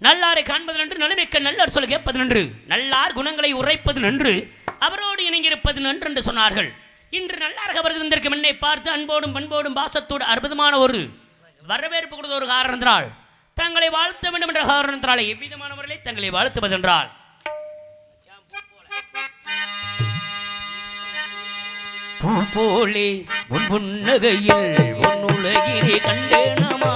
நல்லாரை காண்பது நன்று நலமிக்க நல்லர் சொல்ல கேட்பது நன்று நல்லார் குணங்களை உரைப்பது நன்று அவரோடு இணைந்திருப்பது நன்று என்று சொன்னார்கள். இன்று நல்லார்கள் வருவதற்கு முன்னே பார்த்து அன்போடும் பண்போடும் பாசத்தோடு அற்புதமான ஒரு வரவேற்பு கொடுத்த ஒரு காரணத்தினால் தங்களை வாழ்த்த வேண்டும் என்ற காரணத்தினாலே எவ்விதமானவர்களை தங்களை வாழ்த்துவதென்றால் பூ போலே உன் புன்னகையில் உன் உலகிலே கண்டேனமா?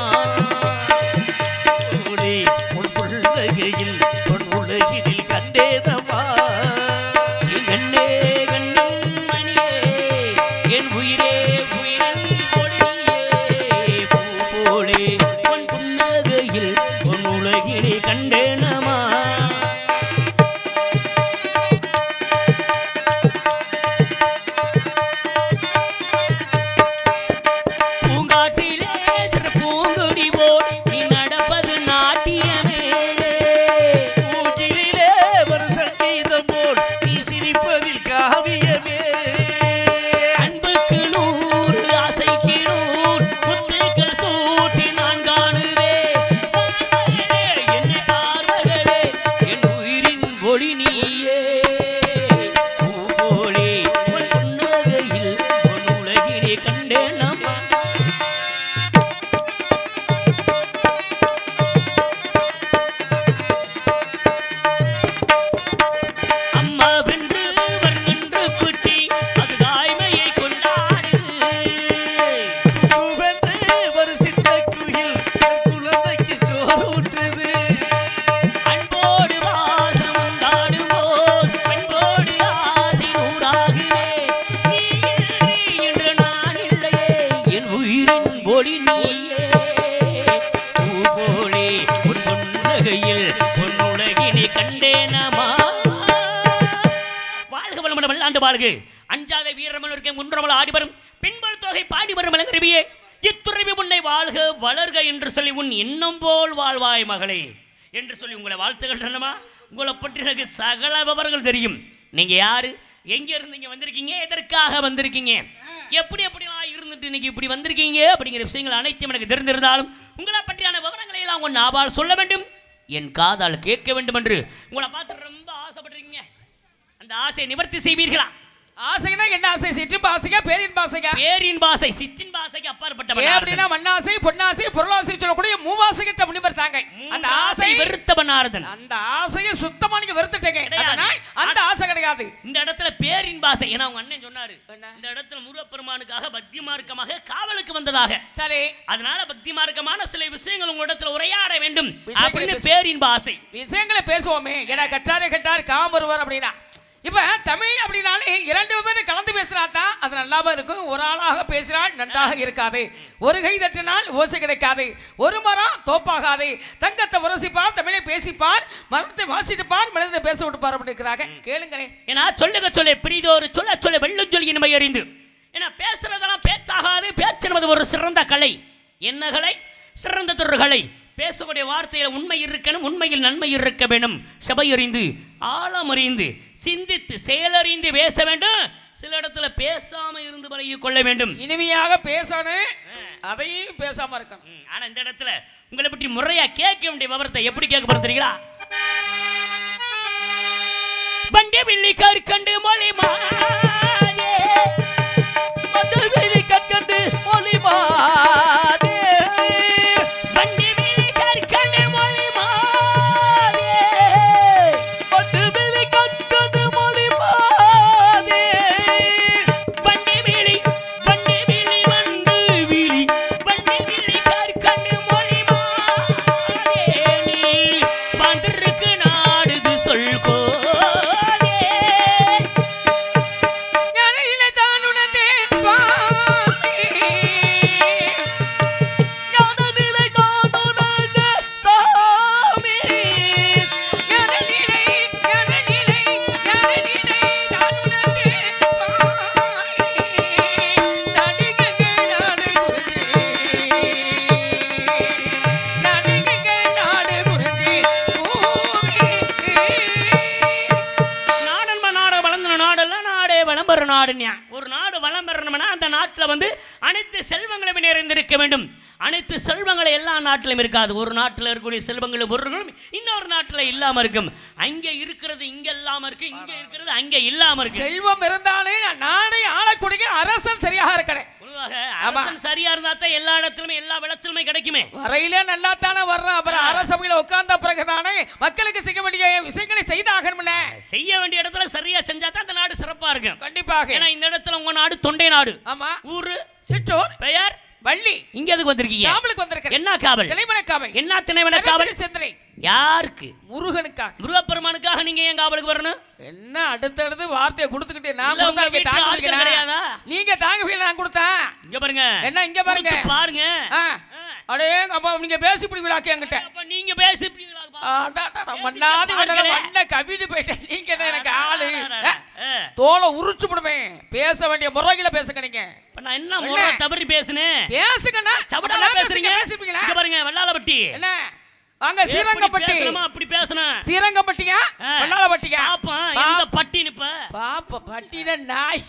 வாழ்க அஞ்சாத வீரமல் இருக்க முன்றமல் ஆடி வரும் பின்பல் தொகை பாடி வரும் இளங்கருவியே இத்துறவி உன்னை வாழ்க வளர்க என்று சொல்லி உன் எண்ணம் போல் வாழ்வாய் மகளே. என்று சொல்லி உங்களை வாழ்த்துகின்றனமா உங்களை பற்றி எனக்கு சகல விவரங்கள் தெரியும். நீங்க யாரு? எங்க இருந்து இங்க வந்திருக்கீங்க? எதற்காக வந்திருக்கீங்க? எப்படி எப்படிலாம் இருந்துட்டு இன்னைக்கு இப்படி வந்திருக்கீங்க? அப்படிங்கிற விஷயங்கள் அனைத்தும் எனக்கு தெரிந்திருந்தாலும் உங்களை பற்றியான விவரங்களை எல்லாம் உன் நாவால் சொல்ல வேண்டும். என் காதால் கேட்க வேண்டும் என்று உங்களை பார்த்து ரொம்ப ஆசைப்படுறீங்க. அந்த ஆசையை நிவர்த்தி செய்வீர்களா? ஆசைனா என்ன ஆசை? சிற்றின்ப ஆசையா பேரின்ப ஆசையா பேரின் பாசை சிற்றின் பாசைக்கு அப்பாற்பட்ட ஏன் அப்படின்னா மண்ணாசை பொன்னாசை பொருளாசை சொல்லக்கூடிய மூவாசை கிட்ட முனிவர் தாங்க. அந்த ஆசை வெறுத்த பண்ணாரதன் அந்த ஆசையை சுத்தமா நீங்க வெறுத்துட்டீங்க. கிடையாது. அதனால் அந்த ஆசை கிடையாது. இந்த இடத்துல பேரின் பாசை ஏன்னா அவங்க அண்ணன் சொன்னாரு? இந்த இடத்துல முருகப்பெருமானுக்காக பக்தி மார்க்கமாக காவலுக்கு வந்ததாக. சரி. அதனால பக்தி மார்க்கமான சில விஷயங்கள் உங்க இடத்துல உரையாட வேண்டும் அப்படின்னு. பேரின் பாசை விஷயங்களை பேசுவோமே. ஏன்னா கட்டாரே கட்டார் காம் ஒருவர் அப்படின்னா. இப்ப தமிழ் அப்படின்னாலே இரண்டு பேரும் கலந்து பேசினா தான் அது நல்லாம இருக்கும். ஒரு ஆளாக பேசினால் நன்றாக இருக்காது. ஒரு கை தட்டினால் ஓசை கிடைக்காது. ஒரு மரம் தோப்பாகாது. தங்கத்தை உரசிப்பார் தமிழை பேசிப்பார் மரத்தை வாசிட்டுப்பார் மனிதனை பேச விட்டுப்பார் அப்படின்னு இருக்கிறாங்க. கேளுங்களேன். ஏன்னா சொல்லுக சொல்ல. பிரிதோரு சொல்ல சொல்ல வெள்ளும் சொல்லி இனிமை அறிந்து. ஏன்னா பேசுறதெல்லாம் பேச்சாகாது. பேச்சு என்பது ஒரு சிறந்த கலை. என்ன கலை? சிறந்த ஒரு கலை. பேசக்கூடிய வார்த்தையில் உண்மை இருக்கணும் உண்மையில் நன்மை இருக்க வேண்டும். சபையறிந்து ஆழமறிந்து சிந்தித்து செயலறிந்து பேச வேண்டும். சில இடத்துல பேசாம இருந்து பழகி கொள்ள வேண்டும். இனிமையாக பேசணும் அதையும் பேசாம இருக்கணும். ஆனா இந்த இடத்துல உங்களை பற்றி முறையா கேட்க வேண்டிய விவரத்தை எப்படி கேட்க தெரியுங்களா வண்டி வில்லி கற்கண்டு மொழி மாதே. மதுவெளி கற்கண்டு ஒளிமாதே நாட்டிலும் இருக்காது. ஒரு நாட்டில் இருக்கக்கூடிய செல்வங்களும் பொருள்களும் இன்னொரு நாட்டில் இல்லாம இருக்கும். அங்கே இருக்கிறது இங்க இல்லாம இருக்கு இங்க இருக்கிறது அங்கே இல்லாம இருக்கு. செல்வம் இருந்தாலே நாடை ஆளக்கூடிய அரசன் சரியாக இருக்கணும். அரசன் சரியா இருந்தா தான் எல்லா இடத்துலயுமே எல்லா விளைச்சலுமே கிடைக்குமே. வரையிலே நல்லா தானே வர்றோம் அப்புறம் அரசவையில் உட்கார்ந்த பிறகுதானே மக்களுக்கு செய்ய வேண்டிய விஷயங்களை செய்தாகணும்ல. செய்ய வேண்டிய இடத்துல சரியா செஞ்சா தான் அந்த நாடு சிறப்பா இருக்கும். கண்டிப்பாக. ஏன்னா இந்த இடத்துல உங்க நாடு தொண்டை நாடு. ஆமா. ஊரு சிற்றூர். பெயர் வள்ளி. இங்க எதுக்கு வந்திருக்கீங்க? காவலுக்கு வந்திருக்கிறேன். என்ன காவல்? திணைமன காவல். என்ன திணைவன காவல்? சிந்தனை. யாருக்கு? முருகனுக்காக. முருகப்பெருமானுக்காக நீங்க ஏன் காவலுக்கு வரணும்? என்ன அடுத்தடுத்து வார்த்தையை கொடுத்துக்கிட்டு நான் தாங்க? நீங்க தாங்க நான் கொடுத்தேன். இங்க பாருங்க. என்ன இங்க பாருங்க. பாருங்க. அடே அப்பா நீங்க பேசி பிடிக்கலாக்கி என்கிட்ட. நீங்க. மண்ண கவிதை போயிட்டேன். நீங்க தான் எனக்கு ஆளு. தோலை உரிச்சு விடுவேன் பேச வேண்டிய முறையில பேசுங்க நீங்க. இப்ப நான் என்ன முறை தவறி பேசுனேன் பேசுங்கண்ணா. சபடால பேசுறீங்க? பேசுறீங்களா இங்க பாருங்க வெள்ளாளப்பட்டி என்ன? வாங்க ஸ்ரீரங்கப்பட்டி. பேசணுமா அப்படி பேசணும். ஸ்ரீரங்கப்பட்டியா? ஆ. வெள்ளாளப்பட்டியா பாப்பா எந்த பட்டின்னு இப்ப பாப்ப பட்டின நாய்.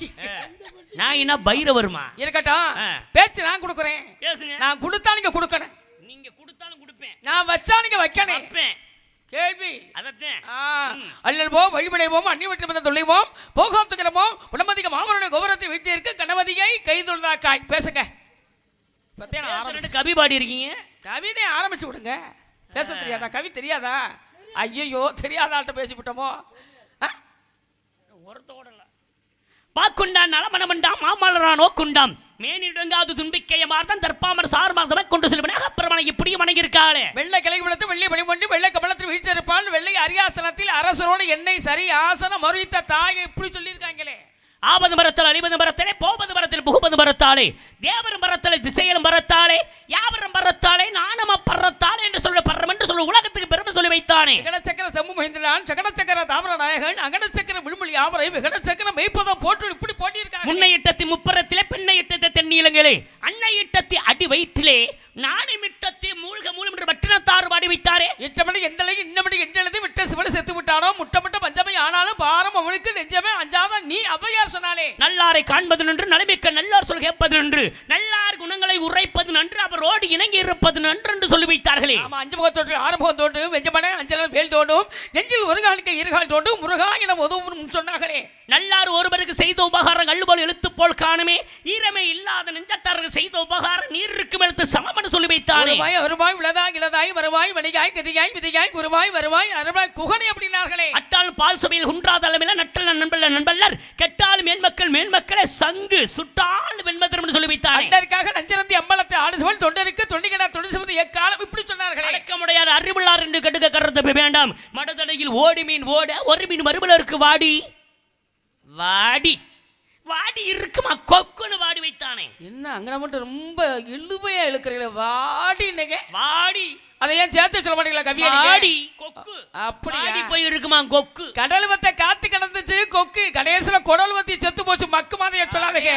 நான் என்ன பைரவருமா? இருக்கட்டும். பேச்சு நான் கொடுக்குறேன். பேசுங்க. நான் கொடுத்தா நீங்க கொடுக்கணும். நீங்க கொடுத்தாலும் கொடுப்பேன். நான் வச்சா நீங்க வைக்கணும். வைப்பேன். ஆ, அல்லல்வோம் வழிபடைவோம் அந்நிய வெற்றி மதம் தொல்லைவோம் போகாத்துக்கிறோம் உடம்பதிக மாமனுடைய கோபுரத்தை வீட்டிற்கு கணவதியை கைதொழுதாக்காய் பேசுங்க. ரெண்டு கவி பாடி இருக்கீங்க கவிதை ஆரம்பிச்சு விடுங்க. பேச தெரியாதா? கவி தெரியாதா? ஐயோ தெரியாதாட்ட பேசிவிட்டோமோ? ஆ? பாக்குண்டான் நலமணமண்டாம் மாமலரானோ குண்டாம். மேனிடங்காது தும்பிக்கைய மார்தான் தற்பாமர் சார் மார்தமை கொண்டு செல்வனே. அப்புறமனை இப்படியும் வணங்கியிருக்காளே. வெள்ளை கிளை விளத்து வெள்ளை பணிமொண்டி வெள்ளை கமலத்தில் வீழ்த்திருப்பான் வெள்ளை அரியாசனத்தில் அரசரோடு என்னை சரி ஆசனம் மறுத்த தாயை இப்படி சொல்லியிருக்காங்களே. ஆபது மரத்தில் அழிபது மரத்திலே போபது மரத்தில் புகுபது மரத்தாலே தேவரும் மரத்திலே திசையிலும் மரத்தாலே யாவரும் மரத்தாலே நானும் அப்பறத்தாலே என்று சொல்ல பர்றம் என்று சொல்ல உலகத்துக்கு பெருமை சொல்லி வைத்தானே. விகடச்சக்கர செம்மு மகிந்திரான் சகடச்சக்கர தாமர நாயகன் அகடச்சக்கர விழுமொழி யாவரை விகடச்சக்கர மெய்ப்பதம் போற்று இப்படி போட்டியிருக்காங்க முன்னை இட்டத்தி முப்பரத்திலே பின்னை இட்டத்தை தென்னீலங்களே அன்னை இட்டத்தி அடி வயிற்றிலே நாணை மிட்டத்தி மூழ்க மூலம் என்று வட்டினத்தாறு பாடி வைத்தாரே. இட்டமணி எந்தலை இன்னமணி விட்ட சிவனை செத்து விட்டானோ முட்டமுட்ட பஞ்சமை ஆனாலும் பாரம் அவனுக்கு நெஞ்சமே அஞ்சாத நீ அவ்வையார் சொன்னாலே நல்லாரை காண்பது நன்று நலமிக்க நல்லார் சொல் கேட்பது நன்று நல்லார் குணங்களை உரைப்பது நன்று அவரோடு இணங்கி இருப்பது நன்று என்று சொல்லி வைத்தார்களே. ஆமா அஞ்சு முகம் தோற்று ஆறு முகம் தோன்று வெஞ்சமனை அஞ்சலன் வேல் தோண்டும் நெஞ்சில் ஒரு காலிக்க இருகால் தோண்டும் முருகா என உதவும் சொன்னார்களே. நல்லார் ஒருவருக்கு செய்த உபகாரம் அள்ளுபோல் எழுத்து போல் காணுமே ஈரமே இல்லாத நெஞ்சத்தாருக்கு செய்த உபகாரம் நீருக்கு எழுத்து சமம் சொல்லி வைத்தானே. வருவாய் உளதாய் இளதாய் வருவாய் வணிகாய் கதியாய் விதியாய் குருவாய் வருவாய் அருவாய் குகனை அப்படின்னார்களே. அட்டால் பால் சபையில் குன்றாத அளவில் நட்டல் நண்பல்ல நண்பல்லர் கெட்டால் மேன்மக்கள் மேன்மக்களே சங்கு சுட்டால் வெண்மதரம் என்று சொல்லி வைத்தானே அண்டருக்காக நஞ்சரந்தி அம்பலத்தை ஆடுசுவல் தொண்டருக்கு தொண்டிகடா தொண்டு சுமந்து எக்காலம் இப்படி சொன்னார்களே அடக்கமுடையார் அறிவுள்ளார் என்று கடுக்க கருத்து வேண்டாம் மடதடையில் ஓடி மீன் ஓட ஒரு மீன் மறுபலருக்கு வாடி. வாடி. வாடி இருக்குமா? கொக்குன்னு வாடி வைத்தானே. என்ன அங்கே மட்டும் ரொம்ப இழுவையா இழுக்கிறீங்களே வாடி இன்னைக்கு. வாடி. அதை ஏன் சேர்த்து சொல்ல மாட்டீங்களா கவியா வாடி கொக்கு. அப்படியா? வாடி போய் இருக்குமா கொக்கு? கடல் வத்த காத்து கிடந்துச்சு கொக்கு. கடைசியில குடல் வத்தி செத்து போச்சு மக்கு மாதிரி சொல்லாதீங்க.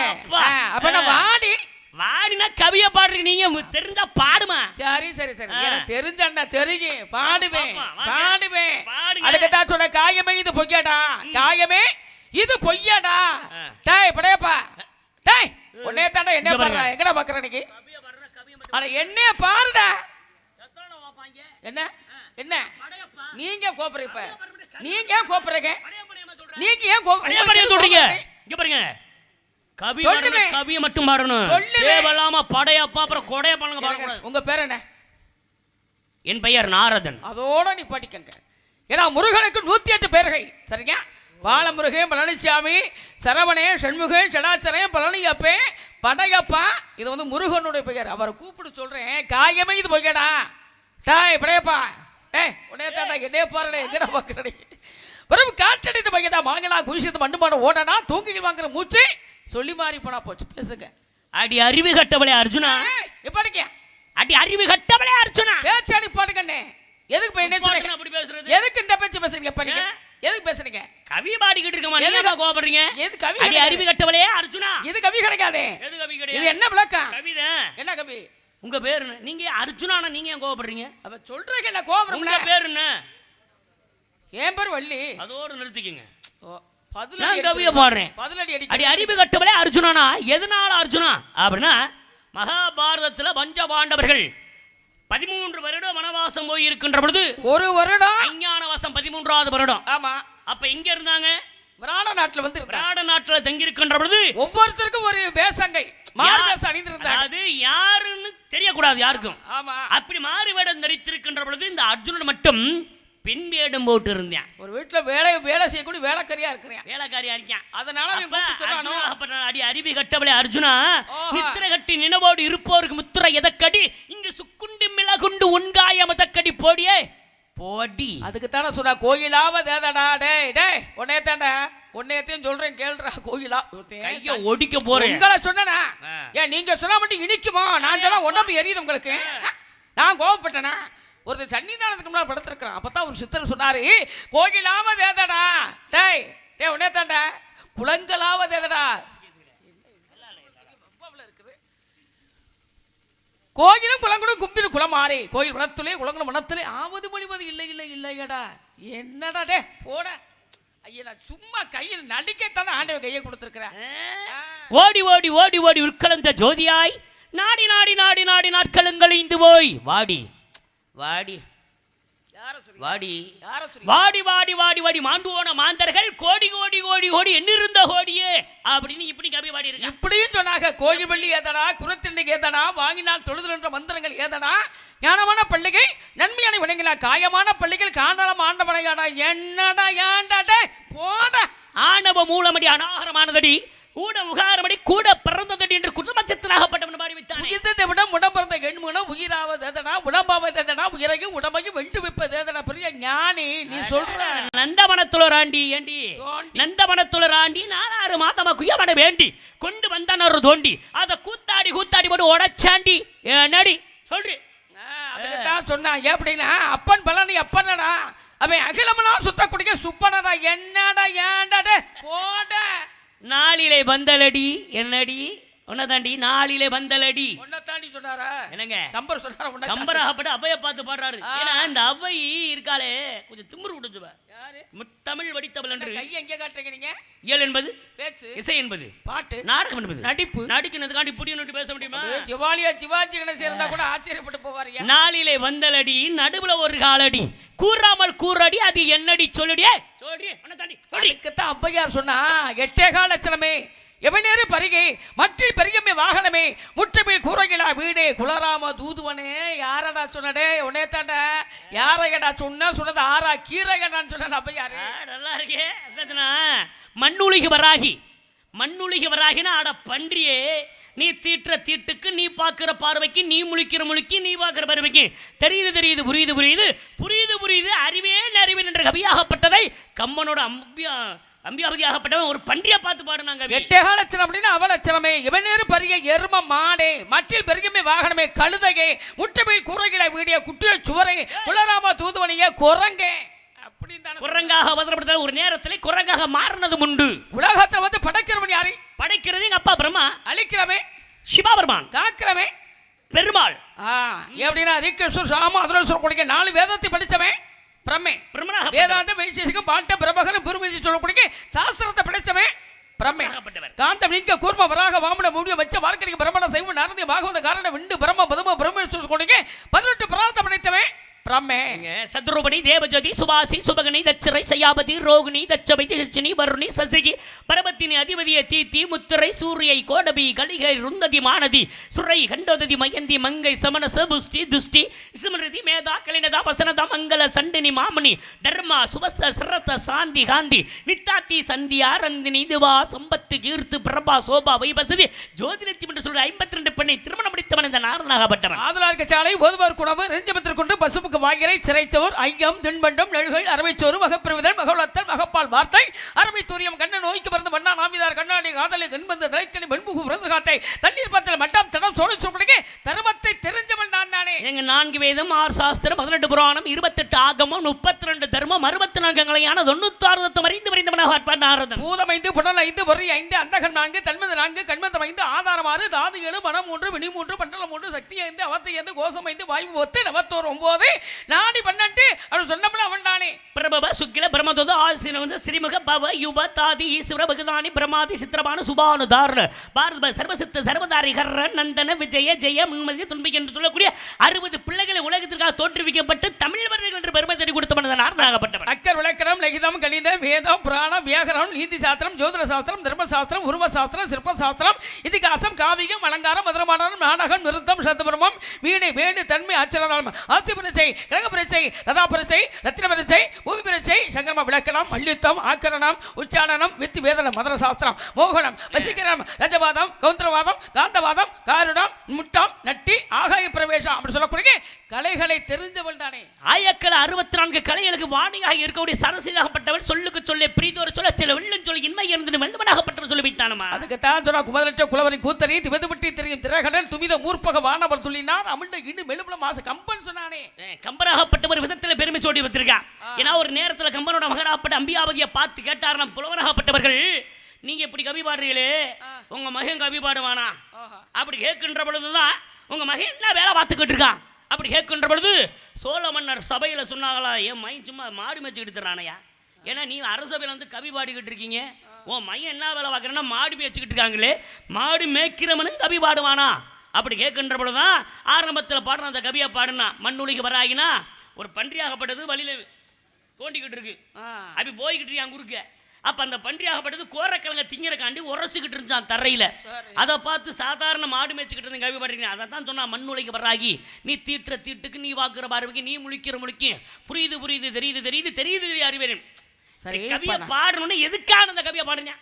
அப்ப நான் வாடி. வாடினா கவிய பாடுறீங்க நீங்க தெரிஞ்சா பாடுமா? சரி சரி சரி. எனக்கு தெரிஞ்ச அண்ணா தெரியும் பாடுவேன். பாடுவேன். அதுக்கு தான் சொன்ன காயமே இது பொய்யாடா. காயமே இது பொய்யாடா. டேய் படையப்பா. டேய் உன்னே தாண்டா என்ன. பாடுறா? எங்கடா பாக்குற இன்னைக்கு அட என்னைய பாருடா என்ன? என்ன? நீங்க கோபுறீங்க இப்ப? நீங்க ஏன் கோபுறீங்க நீங்க ஏன் சொல்றீங்க. இங்க பாருங்க. கவி. பாடணும், கவியை மட்டும் பாடணும். தேவையில்லாம படையப்பா அப்புறம் கொடைய பாருங்க பாடக்கூடாது உங்க பேர் என்ன? என் பெயர் நாரதன். அதோட நீ படிக்கங்க. ஏன்னா முருகனுக்கு நூத்தி எட்டு பேர்கள். சரிங்க? பாலமுருகன் பழனிசாமி சரவணே சண்முகே சடாச்சரே பழனியப்பே படையப்பா. இது வந்து முருகனுடைய பெயர். அவரை கூப்பிட்டு சொல்றேன். காயமே இது பொய்யடா. டாய் படையப்பா. டேய் உடனே தாண்டா என்னைய பாருடா எங்கடா பார்க்கறடி வெறும் காற்றடித்து பையடா வாங்கடா குதிசத்து மண்டுமான ஓடனா தூக்கி வாங்குற மூச்சு சொல்லி மாறி போனா போச்சு பேசுங்க. அடி அறிவு கட்டவளே அர்ஜுனா. இப்படிங்க அடி அறிவு கட்டவளே அர்ஜுனா. பேச்சாடி பாட்டுக்கண்ணே. எதுக்கு போய் என்ன சொன்னீங்க அப்படி பேசுறது. எதுக்கு இந்த பேச்சு பேசுறீங்க ஏன்? எதுக்கு பேசுறீங்க? கவி பாடிக்கிட்டு இருக்கமா நீங்க? கோபப்படுறீங்க எது கவி அடி. அறிவு கட்டவளே அர்ஜுனா. இது கவி கிடைக்காதே? எது கவி இது கிடையாது என்ன விளக்கம்? கவிதான் என்ன கவி? உங்க பேர் என்ன? நீங்க அர்ஜுனானா நீங்க ஏன் கோபப்படுறீங்க அவ சொல்றதுக்கு என்ன கோபுரம் உங்க பேர் என்ன? ஏன் பேர் வள்ளி. அதோட நிறுத்திக்கங்க. ஓ, நான் அடிக்கிறீங்க. கவியை பாடுறேன். அடி அறிவு கட்டவளே அர்ஜுனானா? எதனால அர்ஜுனா? அப்படின்னா மகாபாரதத்துல பஞ்சபாண்டவர்கள் பதிமூன்று வருடம் வனவாசம் போய் இருக்கின்ற பொழுது ஒரு வருடம் அஞ்ஞான வாசம் பதிமூன்றாவது வருடம். ஆமா. அப்ப எங்க இருந்தாங்க? விராட நாட்டுல வந்து. விராட நாட்டுல தங்கி இருக்கின்ற பொழுது ஒவ்வொருத்தருக்கும் ஒரு வேஷங்கை மார்வேஷம் அணிந்திருந்தாங்க. அதாவது யாருன்னு தெரியக்கூடாது யாருக்கும். ஆமா. அப்படி மாறு வேடம் தரித்திருக்கின்ற பொழுது இந்த அர்ஜுனன் மட்டும் பெண் வேடம் போட்டு இருந்தேன். ஒரு வீட்டுல வேலை வேலை செய்யக்கூடிய வேலைக்காரியா இருக்கிறேன். வேலைக்காரியா இருக்கேன். அதனால அப்ப அர்ஜுனாகப்பட்ட அடி அறிவி கட்டவளே அர்ஜுனா ஓஹோ. நித்திர கட்டி நினைவோடு இருப்போருக்கு முத்திர எதக்கடி? இங்கு சுக்குண்டு மிளகுண்டு உண்காய மதக்கடி போடியே? போடி. அதுக்கு தானே சொன்னா கோயிலாவ தேதடா டேய் டேய் உன்னே தாண்டா உன்னையத்தையும் சொல்றேன் கேளுடா கோயிலா. கைய ஒடிக்க போறேன். உங்களை சொன்னனா. ஏன் நீங்க சொன்னா மட்டும் இனிக்குமா? நான் சொன்னா உடம்பு எரியுது உங்களுக்கு. நான் கோவப்பட்டேனா? ஒரு சன்னிதானத்துக்கு முன்னாடி படுத்திருக்கிறேன். அப்பதான் ஒரு சித்தர் சொன்னாரு கோயிலாவ தேதடா டேய் டேய் உன்னே தாண்டா. குளங்களாவ தேதடா கோயிலும் குளங்களும் கும்பிடு குளமாறே. கோயில் குளத்திலே குளங்களும் மனத்திலே ஆவது மணிவது இல்லை இல்லை இல்லையடா. என்னடா டே போட. ஐயா நான் சும்மா கையில் நடிக்கத்தானே ஆண்டவன் கையை கொடுத்துருக்கிறேன். ஓடி ஓடி ஓடி ஓடி உட்கலந்த ஜோதியாய் நாடி நாடி நாடி நாடி நாட்களுங்கள் இந்து போய் வாடி. வாடி. வாடி. வாடி வாடி வாடி வாடி. மாண்டு போன மாந்தர்கள் கோடி கோடி கோடி கோடி எண்ணிருந்த கோடியே அப்படின்னு இப்படி கவி பாடி இருக்க இப்படியும் சொன்னாங்க கோயில் பள்ளி ஏதடா குரத்திண்டைக்கு ஏதடா வாங்கினால் தொழுதல் என்ற மந்திரங்கள் ஏதடா ஞானமான பள்ளிகை நன்மையான விளங்கினா காயமான பள்ளிகள் காணலாம் ஆண்டவனையாடா என்னடா ஏண்டாடே போட. ஆணவ மூலமடி அனாகரமானதடி ஊட உகாரமடி கூட பிறந்ததடி என்று குடும்பச்சத்தினாகப்பட்டவன் பாடி வைத்தானே. உயிர்த்ததை விட உடம்பிறந்த எண்முனம் உயிராவது எதனா உடம்பாவது எதனா உயிரையும் உடம்பையும் வெண்டு வைப்பது எதனா பெரிய ஞானி நீ சொல்ற. நந்தவனத்துளர் ஆண்டி ஏண்டி? தோண்டி. நந்தவனத்துளர் ஆண்டி நாலாறு மாதமா குயமட வேண்டி கொண்டு வந்தானொரு தோண்டி. அதை கூத்தாடி கூத்தாடி போட்டு உடைச்சாண்டி. என்னடி? சொல்றி. அதுக்கு தான் சொன்னான் எப்படின்னா அப்பன் பழனி அப்பனடா. அவன் அகிலமெல்லாம் சுத்தக்கூடிய சுப்பனடா. என்னடா ஏண்டாடே போட. நாளிலே வந்தலடி என்னடி? உன்னதாண்டி நாளிலே வந்தலடி. உன்னை தாண்டி சொன்னாரா? என்னங்க? கம்பர் சொன்னாரா? உன்னை தாண்டி? கம்பராகப்பட்டு அவைய பார்த்து பாடுறாரு. ஏன்னா இந்த அவை இருக்காளே கொஞ்சம் திமிரு விடுச்சுவ யாரு? தமிழ் வடித்தவள் என்று. கை எங்க காட்டுறீங்க இயல் என்பது? பேச்சு. இசை என்பது? பாட்டு. நாடகம் என்பது? நடிப்பு. நடிக்கிறதுக்காண்டி புடியும் பேச முடியுமா? ஜிவாலியா சிவாஜி கணேசன் இருந்தா கூட ஆச்சரியப்பட்டு போவாரியா நாளிலே வந்தலடி நடுவுல ஒரு காலடி. கூறாமல் கூறடி அது என்னடி சொல்லுடியே சொல்றி உன்னை தாண்டி சொல்லி அதுக்குத்தான் அப்பையார் சொன்னா எட்டே கால லட்சணமே எவனேறு பருகை? மற்றில் பெரியமே வாகனமே. முற்றமிழ் கூரைகளா வீடே. குலராம தூதுவனே யாரடா சொன்னடே? உன்னே தாண்ட. யாரையடா சொன்ன? சொன்னது ஆறா? கீரையடான்னு சொன்ன அப்ப யாரு நல்லா இருக்கே மண்ணுலிகி வராகி. மண்ணுலிகி வராகினா அட பன்றியே. நீ தீட்டுற தீட்டுக்கு நீ பார்க்குற பார்வைக்கு நீ முழிக்கிற முழுக்கி நீ பார்க்குற பார்வைக்கு. தெரியுது தெரியுது புரியுது புரியுது. புரியுது புரியுது. அறிவே அறிவேன் என்ற கவியாகப்பட்டதை கம்மனோட அம்பியா அம்பியாபதியாகப்பட்டவன் ஒரு பன்றியை பார்த்து பாடுனாங்க எட்டே கால லட்சணம் அப்படின்னா அவலட்சணமே இவனேறு பரிய எரும மாடே மற்றில் பெருகமே வாகனமே கழுதையே முற்றமே கூரைகளை வீடிய குட்டிய சுவரை குலராம தூதுவனையே குரங்கே. குரங்காக வதனப்படுத்த ஒரு நேரத்தில் குரங்காக மாறினதும் உண்டு. உலகத்தை வந்து படைக்கிறவன் யாரு? படைக்கிறது எங்க அப்பா பிரம்மா. அழிக்கிறவன். சிவாபெருமான். காக்கிறவன். பெருமாள். ஆ எப்படின்னா ரீகேஸ்வர் சாம அதில் சொல்லக்கூடிய நாலு வேதத்தை படித்தவன் பிரம்மே பிரம்மனாக வேதாந்த வைசேஷிகம் பாட்ட பிரபகரம் பெருமைச்சு சொல்லக்கூடிய சாஸ்திரத்தை படைத்தவன் பிரம்மே ஆகப்பட்டவர். காந்தம் நீங்க கூர்ம வராக வாமன முடிய வச்ச வார்க்கடிக்கு பிரம்மண சைவ நாரதி பாகவத காரண விண்டு பிரம்ம பதும பிரம்மேஸ்வர சொல்லக்கூடிய பதினெட்டு பிரார்த்தம் படைத்தவன். பிரம்மே. சத்ரூபணி தேவஜோதி சுபாசி சுபகணி தச்சரை சயாபதி ரோகிணி தச்சபை தட்சிணி வருணி சசிகி பரபத்தினி அதிபதிய தீத்தி முத்திரை சூரியை கோடபி கலிகை ருந்ததி மானதி சுரை கண்டோததி மயந்தி மங்கை சமணச புஷ்டி துஷ்டி ஸ்மிருதி மேதா கலினதா வசனதா மங்கள சண்டினி மாமணி தர்மா சுபஸ்த சிரத்த சாந்தி காந்தி நித்தாத்தி சந்தி ஆரந்தினி இதுவா சம்பத்து கீர்த்து பிரபா சோபா வைபசதி ஜோதிலட்சுமி என்று சொல்ற ஐம்பத்தி ரெண்டு பெண்ணை திருமணம் முடித்தவன் இந்த நாரனாகப்பட்டவன். ஆதலார்க்க சாலை ஓதுவார் குணவு ரெஞ்சபத்திற்கு கொண்டு பசுப்புக்கு வாய்கரை சிறைச்சவர் ஐயம் தின்பண்டம் நெல்கள் அரவைச்சோறு மகப்பிரிவுதல் மகளத்தல் மகப்பால் வார்த்தை அரவை தூரியம் கண்ண நோய்க்கு பிறந்த மன்னா நாமிதார் கண்ணாடி காதலை கண்பந்த தலைக்கணி வெண்முகு பிறந்த காத்தை தண்ணீர் பத்தில் மட்டம் தடம் சோழ சொல்படிக்கு தர்மத்தை தெரிஞ்சவன் நான் தானே எங்க நான்கு வேதம் ஆறு சாஸ்திரம் பதினெட்டு புராணம் இருபத்தெட்டு ஆகமம் முப்பத்தி ரெண்டு தர்மம் அறுபத்தி நான்கு கலையான தொண்ணூத்தாறு தத்துவம் அறிந்து நாரதன். பூதம் ஐந்து புனல் ஐந்து பொறி ஐந்து அந்தகன் நான்கு தன்மது நான்கு கண்மதம் ஐந்து ஆதாரம் ஆறு தாது ஏழு மனம் மூன்று வினி மூன்று பண்டலம் மூன்று சக்தி ஐந்து அவத்தை ஐந்து கோஷம் ஐந்து வாயு ஒத்து நவத்தோர் ஒன்பது நாடி பன்னெண்டு அப்படின்னு சொன்னப்பல அவன் தானே பிரபவ சுக்கில பிரமதோத ஆசின வந்து ஸ்ரீமுக பவ யுப தாதி ஈஸ்வர பகதானி பிரமாதி சித்திரமான சுபானு தாரண பாரத சர்வசித்த சர்வதாரி ஹர்ர நந்தன விஜய ஜெய முன்மதி துன்பி என்று சொல்லக்கூடிய அறுபது பிள்ளைகளை உலகத்திற்காக தோற்றுவிக்கப்பட்டு தமிழ்வர்கள் என்று பெருமை தேடி கொடுத்தவன் நாரதாகப்பட்டவன் அக்கர் விளக்கணம் லகிதம் கணிதம் வேதம் புராணம் வியாகரணம் நீதி சாஸ்திரம் ஜோதிட சாஸ்திரம் தர்ம சாஸ்திரம் உருவ சாஸ்திரம் சிற்ப சாஸ்திரம் இதிகாசம் காவியம் அலங்காரம் மதுரமானம் நாடகம் நிருத்தம் சத்தபுரமம் வீணை வேணு தன்மை ஆச்சரணம் ஆஸ்தி பரிச்சை கிரக பரிச்சை ரதா பரிச்சை ரத்தின பரிச்சை பூமி பரிச்சை சங்கரம விளக்கணம் மல்யுத்தம் ஆக்கரணம் உச்சாரணம் வித்து வேதனம் மதுர சாஸ்திரம் மோகனம் வசீகரணம் ரஜவாதம் கௌந்திரவாதம் காந்தவாதம் காருடம் முட்டம் நட்டி ஆகாய பிரவேசம் அப்படின்னு சொல்லக்கூடிய கலைகளை தெரிஞ்சவள் தானே. ஆயக்கல அறுபத்தி நான்கு கலைகளுக்கு வாணியாக இருக்கக்கூடிய சரசிதாகப்பட்டவன் சொல்லுக்கு சொல்ல பிரீதோர் சொல்ல சில வெள்ளம் சொல்லி இன்மை இருந்து வெள்ளவனாகப்பட்டவன் சொல்லி வைத்தானமா அதுக்குத்தான் சொன்னா குமரற்ற குலவரின் கூத்தரி திவதுபட்டி தெரியும் திரகடல் துமித மூர்ப்பக வானவர் துள்ளினார் அமிழ்ந்த இடு மெழுபுல மாச கம்பன் சொன்னானே. கம்பராகப்பட்ட ஒரு விதத்துல பெருமை சோடி வச்சிருக்கான் ஏன்னா ஒரு நேரத்துல கம்பனோட மகனாகப்பட்ட அம்பியாவதியை பார்த்து கேட்டார் நம் புலவராகப்பட்டவர்கள் நீங்க இப்படி கவி பாடுறீங்களே உங்க மகன் கவி பாடுவானா? அப்படி கேட்கின்ற பொழுதுதான் உங்க மகன் என்ன வேலை பார்த்துக்கிட்டு இருக்கான்? அப்படி கேட்கின்ற பொழுது சோழ மன்னர் சபையில சொன்னாங்களா என் மைன் சும்மா மாடு மேய்ச்சிக்கிட்டு தரானையா ஏன்னா நீ அரசபையில் வந்து கவி பாடிக்கிட்டு இருக்கீங்க. உன் மையன் என்ன வேலை பார்க்குறேன்னா மாடு மேய்ச்சிக்கிட்டு இருக்காங்களே. மாடு மேய்க்கிறவனும் கவி பாடுவானா? அப்படி கேட்கின்ற பொழுதுதான் ஆரம்பத்தில் பாடுற அந்த கவியை பாடுனா மண்ணுலிக்கு வராகினா ஒரு பன்றியாகப்பட்டது வழியில தோண்டிக்கிட்டு இருக்கு. அப்படி போய்கிட்டு இருக்கான் குறுக்க அப்ப அந்த பன்றியாகப்பட்டது கோரக்கிழங்க திங்கிறக்காண்டி உரசிக்கிட்டு இருந்துச்சான் தரையில. அதை பார்த்து சாதாரண மாடு மேய்ச்சிக்கிட்டு இருந்த கவி பாடுறீங்க அதை தான் சொன்னா மண்ணுலைக்கு வராகி நீ தீட்டுற தீட்டுக்கு நீ வாக்குற பார்வைக்கு நீ முழிக்கிற முழிக்கு புரியுது புரியுது தெரியுது தெரியுது தெரியுது அறிவேன். சரி கவியை. பாடணும்னு எதுக்கான அந்த கவியை பாடுங்க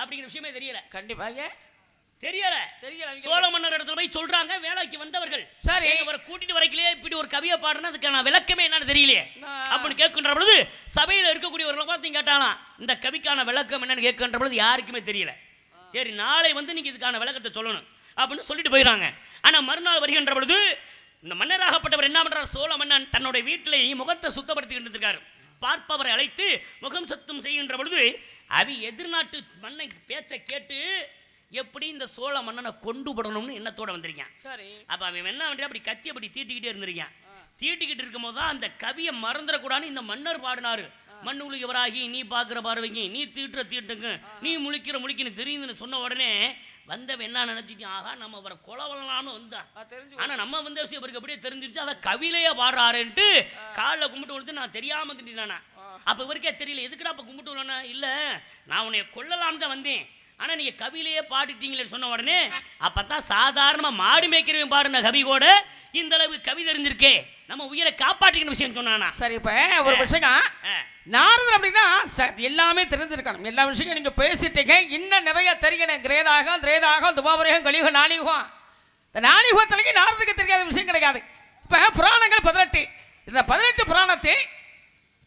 அப்படிங்கிற விஷயமே தெரியல. கண்டிப்பாக தெரியல. தெரியல சோழ மன்னர் இடத்துல போய் சொல்றாங்க வேலைக்கு வந்தவர்கள். சரி. இவரை கூட்டிட்டு வரைக்கலையே இப்படி ஒரு கவியை பாடுனா அதுக்கான விளக்கமே என்னன்னு தெரியலையே. அப்படின்னு கேட்கின்ற பொழுது சபையில் இருக்கக்கூடியவர்களை பார்த்து கேட்டாலாம் இந்த கவிக்கான விளக்கம் என்னன்னு கேட்கின்ற பொழுது யாருக்குமே தெரியல. சரி நாளை வந்து நீங்க இதுக்கான விளக்கத்தை சொல்லணும் அப்படின்னு சொல்லிட்டு போயிடறாங்க. ஆனா மறுநாள் வருகின்ற பொழுது இந்த மன்னராகப்பட்டவர் என்ன பண்றார்? சோழ மன்னன் தன்னுடைய வீட்டிலேயே முகத்தை சுத்தப்படுத்திக்கிட்டு இருக்காரு பார்ப்பவரை அழைத்து முகம் சுத்தம் செய்கின்ற பொழுது அவி எதிர்நாட்டு மண்ணை பேச்சை கேட்டு எப்படி இந்த சோழ மன்னனை கொண்டு விடணும்னு எண்ணத்தோட வந்திருக்கான் சரி. அப்போ அவன் என்ன பண்ணுறான் அப்படி கத்தி அப்படி தீட்டிக்கிட்டே இருந்திருக்கான் தீட்டிக்கிட்டு இருக்கும்போது தான் அந்த கவியை மறந்துடக்கூடாதுன்னு இந்த மன்னர் பாடினாரு. மண்ணுலு எவராகி நீ பார்க்குற பார்வைக்கு நீ தீட்டுற தீட்டுக்கு நீ முழிக்கிற முழிக்குன்னு தெரியுதுன்னு சொன்ன உடனே வந்தவன் என்ன நினச்சிட்டான்? ஆகா நம்ம அவரை கொலவலான்னு வந்தான். ஆ, தெரிஞ்சு ஆனா நம்ம வந்து விஷயம் இவருக்கு அப்படியே தெரிஞ்சிருச்சு. அதை கவிலையே பாடுறாருன்ட்டு காலில் கும்பிட்டு விழுந்து நான் தெரியாம திட்டானா அப்ப இவருக்கே தெரியல எதுக்குடா அப்ப கும்பிட்டு விழனா இல்ல நான் உன்னை கொல்லலாம்னு தான் வந்தேன். ஆனா நீங்க கவிலையே பாடிட்டீங்களேன்னு சொன்ன உடனே அப்பதான் சாதாரணமா மாடு மேய்க்கிறவன் பாடின கவி கூட இந்த அளவு கவி தெரிஞ்சிருக்கே. நம்ம உயிரை காப்பாற்றிக்கிற விஷயம் சொன்னானா? சரி இப்ப ஒரு விஷயம். ஆ. நாரதன் அப்படின்னா எல்லாமே தெரிஞ்சிருக்கணும். எல்லா விஷயம் நீங்க பேசிட்டீங்க இன்னும் நிறைய தெரியணும் கிரேதாகம் திரேதாகம் துபாபரகம் கலியுகம் நாணியுகம் இந்த நாணியுகத்திலேயே நாரதுக்கு தெரியாத விஷயம் கிடையாது இப்ப புராணங்கள் பதினெட்டு. இந்த பதினெட்டு புராணத்தை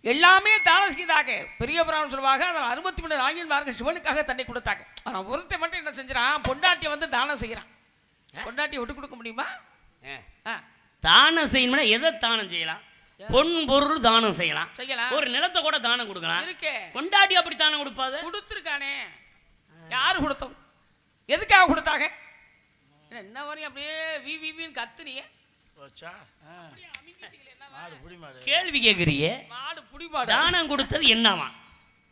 எல்லாமே தானம் செய்தாக பெரிய புராணம் சொல்லுவாங்க அதில் அறுபத்தி மூணு நாயன்மார்கள் சிவனுக்காக தண்ணி கொடுத்தாங்க. ஆனால் ஒருத்தன் மட்டும் என்ன செஞ்சிடான் பொண்டாட்டியை வந்து தானம் செய்கிறான். பொண்டாட்டியை விட்டு கொடுக்க முடியுமா? ஆ. தானம் செய்யணும்னா எதை தானம் செய்யலாம்? பொன் பொருள் தானம் செய்யலாம். செய்யலாம். ஒரு நிலத்தை கூட தானம் கொடுக்கலாம். இருக்கே. கொண்டாடி அப்படி தானம் கொடுப்பாத? கொடுத்துருக்கானே. யாரு கொடுத்தோம் எதுக்காக கொடுத்தாங்க? என்ன வரையும் அப்படியே வி வி வின்னு கத்துனியே. கேள்வி கேட்குறியே தானம் கொடுத்தது என்னவா?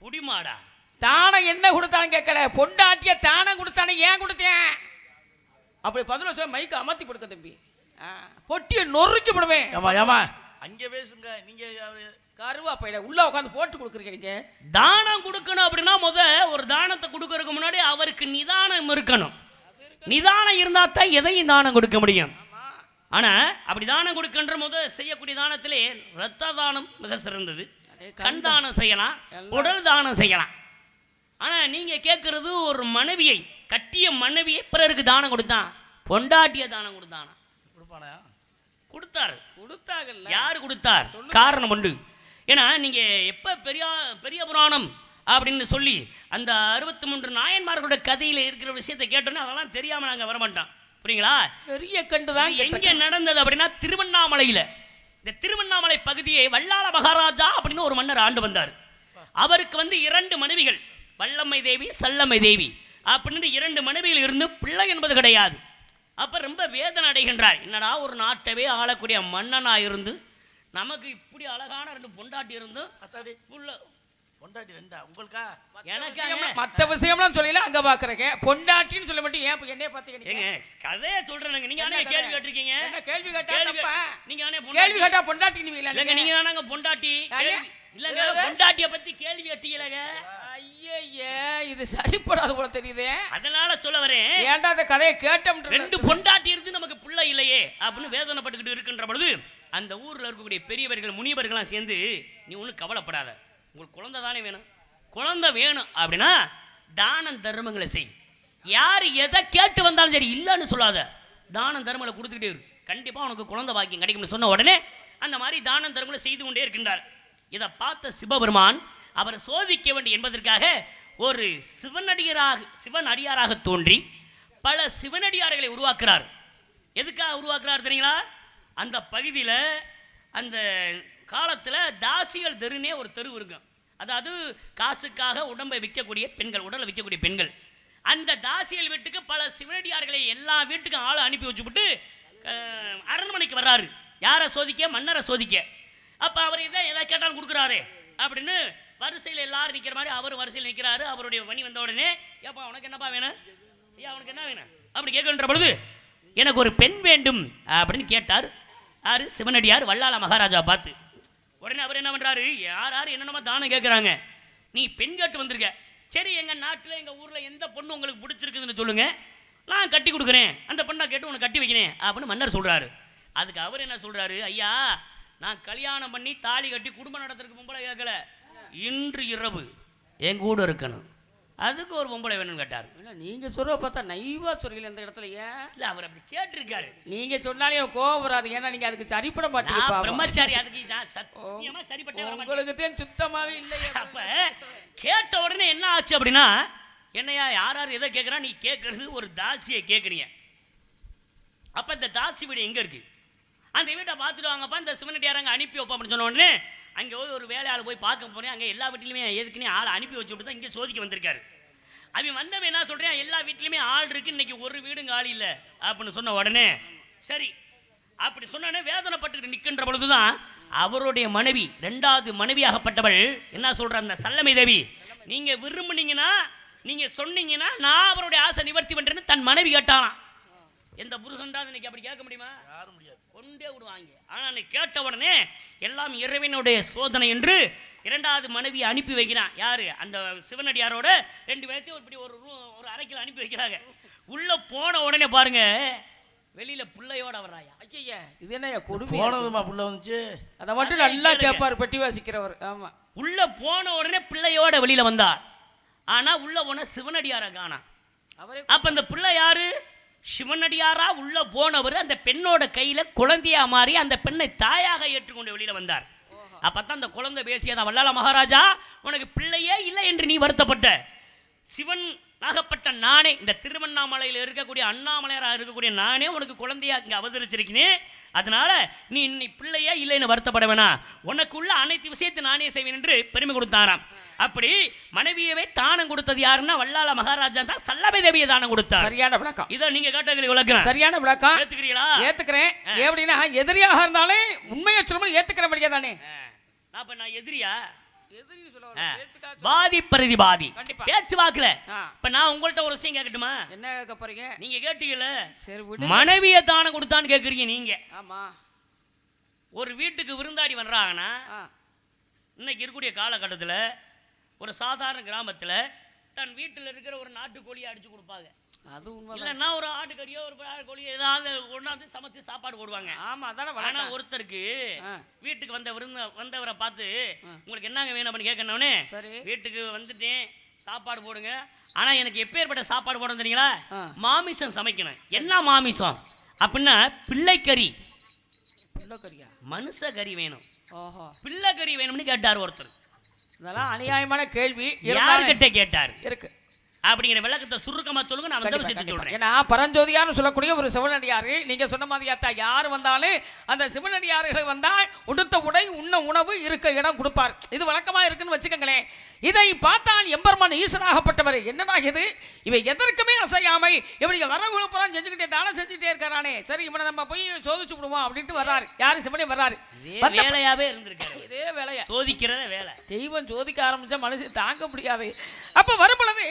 புடிமாடா. தானம் என்ன கொடுத்தான்னு கேட்கல. பொண்டாட்டிய தானம் கொடுத்தானே ஏன் கொடுத்தேன்? அப்படி பதில் சொல்ல மைக்கு அமர்த்தி கொடுக்க தம்பி. பொட்டியை நொறுக்கி விடுவேன் ஏமா ஏமா அங்கே பேசுங்க. நீங்க அவரு கருவா பையில உள்ள உட்காந்து போட்டு கொடுக்குறீங்க நீங்க தானம் கொடுக்கணும் அப்படின்னா முத ஒரு தானத்தை கொடுக்கறதுக்கு முன்னாடி அவருக்கு நிதானம் இருக்கணும். நிதானம் இருந்தா தான் எதையும் தானம் கொடுக்க முடியும். ஆனா அப்படி தானம் கொடுக்கின்ற முத செய்யக்கூடிய தானத்திலே ரத்த தானம் மிக சிறந்தது. கண் தானம் செய்யலாம் உடல் தானம் செய்யலாம். ஆனா நீங்க கேட்கறது ஒரு மனைவியை கட்டிய மனைவியை பிறருக்கு தானம் கொடுத்தான் பொண்டாட்டிய தானம் கொடுத்தானா? கொடுப்பானா? கொடுத்தாரு. கொடுத்தாங்கல்ல யார் கொடுத்தார்? காரணம் உண்டு. ஏன்னா நீங்க எப்ப பெரிய பெரிய புராணம் அப்படின்னு சொல்லி அந்த அறுபத்தி மூன்று நாயன்மார்களுடைய கதையில இருக்கிற விஷயத்தை கேட்டோன்னே அதெல்லாம் தெரியாம நாங்க வரமாட்டோம். புரியுங்களா? பெரிய கண்டு தான் எங்க நடந்தது அப்படின்னா திருவண்ணாமலையில. இந்த திருவண்ணாமலை பகுதியை வல்லாள மகாராஜா அப்படின்னு ஒரு மன்னர் ஆண்டு வந்தார். அவருக்கு வந்து இரண்டு மனைவிகள் வல்லம்மை தேவி சல்லம்மை தேவி. அப்படின்னு இரண்டு மனைவிகள் இருந்து பிள்ளை என்பது கிடையாது. அப்ப ரொம்ப வேதனை அடைகின்றார். என்னடா ஒரு நாட்டவே ஆளக்கூடிய மன்னனா இருந்து நமக்கு இப்படி அழகான ரெண்டு பொண்டாட்டி இருந்தும் புள்ள பொண்டாட்டி ரெண்டா? உங்களுக்கா? எனக்கு மத்த விஷயம்லாம் சொல்லல அங்க பாக்குறேங்க. பொண்டாட்டின்னு சொல்ல மட்டும் ஏன் என்னைய பாத்து ஏங்க கதையை சொல்றேங்க நீங்க ஆனே என்ன கேள்வி? கேட்டிருக்கீங்க? என்ன கேள்வி கேட்டா தப்பா? நீங்க ஆனே கேள்வி பொண்டாட்டி கேட்டா பொண்டாட்டி நீ இல்லங்க. நீங்க தானங்க பொண்டாட்டி. இல்லங்க பொண்டாட்டிய பத்தி கேள்வி கேட்டீங்களங்க? ஐயே இது சரிப்படாத போல தெரியுதே. அதனால சொல்ல வரேன். ஏன்டா அந்த கதையை கேட்டோம் ரெண்டு பொண்டாட்டி இருந்து நமக்கு புள்ள இல்லையே அப்படின்னு வேதனைப்பட்டுக்கிட்டு இருக்கின்ற பொழுது அந்த ஊர்ல இருக்கக்கூடிய பெரியவர்கள் முனிவர்கள்லாம் சேர்ந்து நீ ஒன்றும் கவலைப்படாத. உங்களுக்கு குழந்தை தானே வேணும். குழந்தை வேணும் அப்படின்னா தானம் தர்மங்களை செய். யார் எதை கேட்டு வந்தாலும் சரி இல்லைன்னு சொல்லாத. தானம் தர்மங்களை கொடுத்துக்கிட்டே இரு. கண்டிப்பாக உனக்கு குழந்தை பாக்கியம் கிடைக்கும்னு சொன்ன உடனே அந்த மாதிரி தானம் தர்மங்களை செய்து கொண்டே இருக்கின்றார். இதை பார்த்த சிவபெருமான் அவரை சோதிக்க வேண்டும் என்பதற்காக ஒரு சிவனடியராக சிவன் அடியாராக தோன்றி பல சிவனடியார்களை உருவாக்குறார். எதுக்காக உருவாக்குறார் தெரியுங்களா? அந்த பகுதியில் அந்த காலத்தில் தாசிகள் தெருனே ஒரு தெரு இருக்கும் அதாவது காசுக்காக உடம்பை விற்கக்கூடிய பெண்கள் உடலை விற்கக்கூடிய பெண்கள். அந்த தாசிகள் வீட்டுக்கு பல சிவனடியார்களை எல்லா வீட்டுக்கும் ஆளை அனுப்பி வச்சுவிட்டு அரண்மனைக்கு வர்றாரு. யாரை சோதிக்க? மன்னரை சோதிக்க. அப்போ அவர் இதை எதை கேட்டாலும் கொடுக்குறாரு அப்படின்னு வரிசையில் எல்லாரும் நிற்கிற மாதிரி அவர் வரிசையில் நிற்கிறாரு அவருடைய மணி வந்த உடனே ஏப்பா உனக்கு என்னப்பா வேணும்? ஐயா உனக்கு என்ன வேணும்? அப்படி கேட்கின்ற பொழுது எனக்கு ஒரு பெண் வேண்டும் அப்படின்னு கேட்டார். யார்? சிவனடியார் வல்லாள மகாராஜா பார்த்து. உடனே அவர் என்ன பண்ணுறாரு யார் யார் என்னென்னமோ தானம் கேட்குறாங்க நீ பெண் கேட்டு வந்திருக்க. சரி எங்கள் நாட்டில் எங்கள் ஊரில் எந்த பொண்ணு உங்களுக்கு பிடிச்சிருக்குதுன்னு சொல்லுங்கள் நான் கட்டி கொடுக்குறேன். அந்த பொண்ணை கேட்டு உனக்கு கட்டி வைக்கிறேன் அப்படின்னு மன்னர் சொல்கிறாரு அதுக்கு அவர் என்ன சொல்கிறாரு ஐயா நான் கல்யாணம் பண்ணி தாலி கட்டி குடும்பம் நடத்துறதுக்கு பொம்பளை கேட்கல இன்று இரவு என் கூட இருக்கணும். அதுக்கு ஒரு பொம்பளை வேணும்னு கேட்டார். என்ன நீங்க சொல்ற பார்த்தா நைவா சொல்றீங்க இந்த இடத்துல ஏன்? இல்லை அவர் அப்படி கேட்டிருக்காரு. நீங்க சொன்னாலே கோவம் வராது. ஏன்னா நீங்க அதுக்கு சரிப்பட மாட்டீங்க பிரம்மச்சாரி அதுக்கு நான் சத்தியமா சரிப்பட்டே உங்களுக்கு தான் சுத்தமாவே இல்லையே அப்ப கேட்ட உடனே என்ன ஆச்சு அப்படின்னா என்னையா யார் யார் எதை கேட்குறா நீ கேட்கறது ஒரு தாசியை கேட்குறீங்க அப்ப இந்த தாசி வீடு எங்க இருக்கு? அந்த வீட்டை பார்த்துட்டு வாங்கப்பா இந்த சிவனடியார் அங்கே அனுப்பி வைப்போம் அப்படின்னு சொன்ன உடனே அங்கே போய் ஒரு வேலையால் போய் பார்க்க போனேன். அங்கே எல்லா வீட்லேயுமே எதுக்குன்னு ஆள் அனுப்பி வச்சு விட்டு தான் இங்கே சோதிக்க வந்திருக்காரு. அவன் வந்தவன் என்ன சொல்கிறேன் எல்லா வீட்லையுமே ஆள் இருக்குது இன்றைக்கி ஒரு வீடும் ஆள் இல்லை. அப்படின்னு சொன்ன உடனே சரி அப்படி சொன்னோடனே வேதனைப்பட்டுக்கிட்டு நிற்கின்ற பொழுதுதான் அவருடைய மனைவி ரெண்டாவது மனைவியாகப்பட்டவள் என்ன சொல்கிற அந்த சல்லமை தேவி நீங்கள் விரும்புனீங்கன்னா நீங்கள் சொன்னீங்கன்னா நான் அவருடைய ஆசை நிவர்த்தி பண்ணுறேன்னு தன் மனைவி கேட்டாலாம் எந்த புருஷன்டா இன்னைக்கு அப்படி கேட்க முடியுமா? யாரும் முடியாது. கொண்டே விடுவாங்க. ஆனால் அன்னைக்கு கேட்ட உடனே எல்லாம் இறைவனுடைய சோதனை என்று இரண்டாவது மனைவியை அனுப்பி வைக்கிறான். யாரு? அந்த சிவனடியாரோட ரெண்டு பேர்த்தையும் ஒரு இப்படி ஒரு ரூ- ஒரு அறைக்கில் அனுப்பி வைக்கிறாங்க. உள்ள போன உடனே பாருங்க வெளியில பிள்ளையோட வர்றாயா? ஐயா இது என்ன கொடுமை? போனதுமா புள்ள வந்துச்சு? அதை மட்டும் நல்லா. கேட்பாரு பெட்டி வாசிக்கிறவர். ஆமா. உள்ள போன உடனே பிள்ளையோட வெளியில வந்தார். ஆனா உள்ள போன சிவனடியாரை காணாம். அவரே அப்ப அந்த பிள்ளை யாரு? சிவனடியாரா உள்ள போனவர் அந்த பெண்ணோட கையில குழந்தையா மாறி அந்த பெண்ணை தாயாக ஏற்றுக்கொண்டு வெளியில வந்தார். அப்பதான் அந்த குழந்தை பேசியதான் வல்லால மகாராஜா உனக்கு பிள்ளையே இல்லை என்று நீ வருத்தப்பட்ட. சிவன் ஆகப்பட்ட நானே இந்த திருவண்ணாமலையில் இருக்கக்கூடிய அண்ணாமலையராக இருக்கக்கூடிய நானே உனக்கு குழந்தையா இங்கே அவதரிச்சிருக்கிறேன். அதனால நீ இன்னி பிள்ளையே இல்லைன்னு வருத்தப்பட வேணாம் உனக்குள்ள அனைத்து விஷயத்தை நானே செய்வேன் என்று பெருமை கொடுத்தாராம். அப்படி மனைவியவே தானம் கொடுத்தது யாருன்னா வல்லால மகாராஜா தான் சல்லமை தேவியை தானம் கொடுத்தார். சரியான விளக்கம். இதை நீங்க கேட்டதுக்கு விளக்கம். சரியான விளக்கம். ஏத்துக்கிறீங்களா? ஏத்துக்கிறேன். எப்படின்னா எதிரியாக இருந்தாலே உண்மையை சொல்லும்போது ஏத்துக்கிற தானே. நான் எதிரியா? பாதி பிரதி பாதி. பேச்சு வாக்குல. இப்ப நான் உங்கள்ட்ட ஒரு விஷயம் கேட்கட்டுமா? என்ன கேட்க போறீங்க? நீங்க கேட்டீங்கல்ல? சரி மனைவியை தானம் கொடுத்தான்னு கேக்குறீங்க நீங்க. ஆமா. ஒரு வீட்டுக்கு விருந்தாடி வர்றாங்கன்னா இன்னைக்கு இருக்கக்கூடிய காலகட்டத்தில் ஒரு சாதாரண கிராமத்தில் தன் வீட்டில் இருக்கிற ஒரு நாட்டுக்கோழியை அடிச்சு கொடுப்பாங்க. அது உண்மை இல்லைன்னா ஒரு ஆட்டுக்கறியோ ஒரு ஆட்டுக்கோழியோ ஏதாவது கொண்டாந்து சமைச்சு சாப்பாடு போடுவாங்க. ஆமா அதானே ஆனா வளர்க்க ஒருத்தருக்கு. வீட்டுக்கு வந்த விருந்த வந்தவரை பார்த்து உங்களுக்கு என்னங்க வேணும்? அப்படின்னு கேட்கணுன்னே சரி. வீட்டுக்கு வந்துட்டேன். சாப்பாடு போடுங்க. ஆனா எனக்கு எப்பேற்பட்ட சாப்பாடு போடணும் தெரியுங்களா. மாமிசம் சமைக்கணும். என்ன மாமிசம்? அப்படின்னா பிள்ளைக்கறி. பிள்ளைக்கறியா? மனுஷ கறி வேணும். ஓஹோ. பிள்ளைக்கறி வேணும்னு கேட்டார் ஒருத்தர். இதெல்லாம் அநியாயமான கேள்வி. யார்கிட்ட கேட்டார்? இருக்கு. அப்படிங்கிற விளக்கத்தை சுருக்கமா சொல்லுங்க நான் வந்த விஷயத்தை. சொல்றேன் ஏன்னா பரஞ்சோதியார்னு சொல்லக்கூடிய ஒரு சிவனடியாரு நீங்க சொன்ன மாதிரியாத்தா யார் வந்தாலும் அந்த சிவனடியார்கள் வந்தால் உடுத்த உடை உண்ண உணவு இருக்க இடம் கொடுப்பார். இது வழக்கமா இருக்குன்னு வச்சுக்கோங்களேன். இதை பார்த்தால் எம்பெருமான் ஈசனாகப்பட்டவர். என்னடா இது? இவை எதற்குமே அசையாமை. வரவங்களை பூரா செஞ்சுக்கிட்டே தானே செஞ்சுக்கிட்டே இருக்காரானே சரி இவனை நம்ம போய் சோதிச்சு விடுவோம் அப்படின்ட்டு வர்றாரு. யாரு? சிவனே வர்றாரு. வேலையாவே இருந்திருக்காரு. இதே வேலையா? சோதிக்கிறத வேலை. தெய்வம் சோதிக்க ஆரம்பிச்சா மனுஷன் தாங்க முடியாது. அப்ப வரும் பொழுது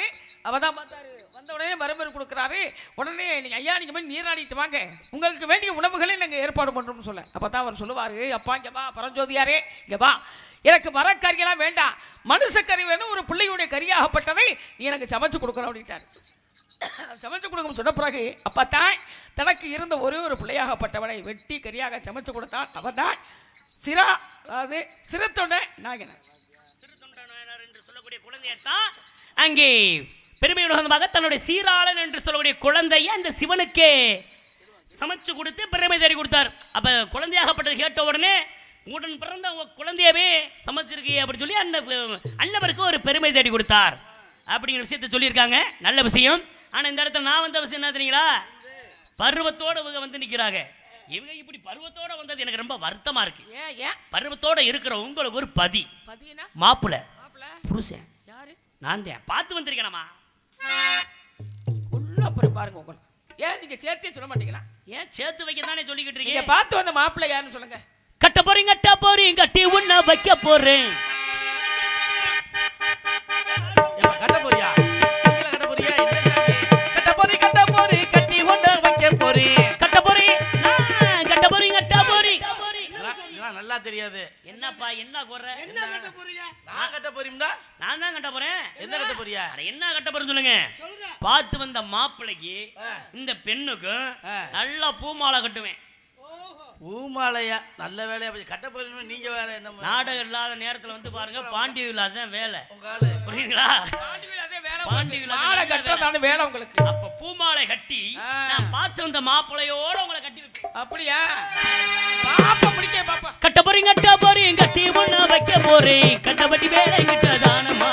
அவதான் பார்த்தாரு. வந்த உடனே வரம்பெரு கொடுக்குறாரு உடனே நீங்க ஐயா நீங்க போய் நீராடிட்டு வாங்க. உங்களுக்கு வேண்டிய உணவுகளை நாங்க ஏற்பாடு பண்றோம்னு சொல்ல. அப்பதான் அவர் சொல்லுவாரு அப்பா இங்க வா பரஞ்சோதியாரே இங்க வா. எனக்கு மரக்கறியெல்லாம் வேண்டாம். மனுஷக்கறி வேணும் ஒரு பிள்ளையுடைய கறியாகப்பட்டதை நீ எனக்கு சமைச்சு கொடுக்கணும் அப்படின்ட்டார். சமைச்சு கொடுக்கும் சொன்ன பிறகு அப்பா தான் தனக்கு இருந்த ஒரே ஒரு பிள்ளையாகப்பட்டவனை வெட்டி கரியாக சமைச்சு கொடுத்தான். அவன் தான் சிரா அதாவது சிறுத்தொண்டை நாயகன் என்று சொல்லக்கூடிய குழந்தையத்தான் அங்கே பெருமை உலகமாக தன்னுடைய சீராளன் என்று சொல்லக்கூடிய குழந்தையை அந்த சிவனுக்கே சமைச்சு கொடுத்து பெருமை தேடி கொடுத்தார். அப்போ குழந்தையாகப்பட்டது கேட்ட உடனே உடன் பிறந்த குழந்தையவே சமைச்சிருக்கீங்க அப்படின்னு சொல்லி அந்த அஹ், அண்ணவருக்கு ஒரு பெருமை தேடி கொடுத்தார். அப்படிங்கிற விஷயத்த சொல்லியிருக்காங்க. நல்ல விஷயம். ஆனா இந்த இடத்துல நான் வந்த விஷயம் என்ன தெரியுங்களா? பருவத்தோட இவங்க வந்து நிக்கிறாங்க. இவங்க இப்படி பருவத்தோட வந்தது எனக்கு ரொம்ப வருத்தமா இருக்கு. ஏன் ஏன்? பருவத்தோட இருக்கிற உங்களுக்கு ஒரு பதி. பதினா? மாப்பிள்ள புருஷன். யாரு? நான் தான். பார்த்து வந்திருக்கேனம்மா. அப்புறம் பாருங்க ஏன் நீங்க சேர்த்தே சொல்ல மாட்டீங்களா? ஏன் சேர்த்து வைக்க தானே சொல்லிக்கிட்டு இருக்கீங்க? பார்த்து வந்த மாப்பிள்ளை யாருன்னு சொல்லுங்க. கட்ட போறீங்க கட்ட போறீங்க கட்டி உன்ன வைக்க போறேன். கட்ட போறியா? கீழே கட்ட போறியா. கட்ட போறி கட்ட போறி கட்டி கொண்டு வைக்க போறி கட்ட போறீங்க நான் கட்ட கட்ட இதெல்லாம் நல்லா தெரியாது. என்னப்பா என்ன குறை? நான் கட்ட போறீங்களா? நான் தான் கட்ட போறேன். என்ன கட்ட போறியா? அட என்ன கட்ட போறேன்னு சொல்லுங்க. பார்த்து வந்த மாப்பிள்ளைக்கு. இந்த பெண்ணுக்கும் ஆ. நல்லா பூமாலை கட்டுவேன். பூமாலையா நல்ல வேலையா போச்சு. கட்ட போறீங்க நீங்க வேற என்ன நாடகம் இல்லாத நேரத்துல வந்து பாருங்க பாண்டிய வேலை. புரியுதுங்களா? பாண்டியில் அதே வேலை. அதே மாலை வேலை. கட்டுறதான வேலை உங்களுக்கு. அப்ப பூமாலை கட்டி. நான் பார்த்து வந்த மாப்பிள்ளையோட உங்களை கட்டி அப்படியா? பாப்பா முடிக்க பாப்பா. கட்ட போறீங்க கட்ட போறீங்க கட்டி முன்ன வைக்க போறேன். கட்டப்பட்டி வேலை கிட்ட தானமா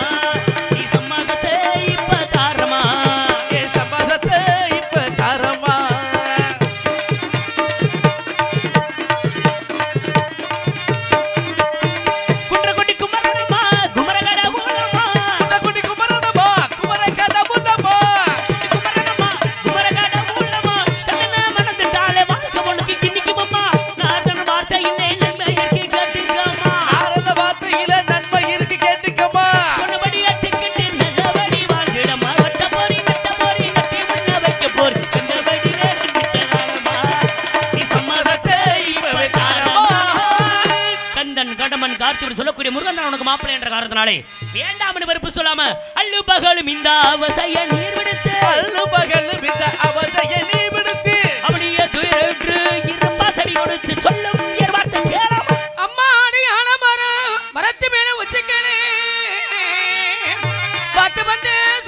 நாளை வேண்டாம் வெறுப்பு சொல்லாம அள்ளு பகலும் இந்த அவசைய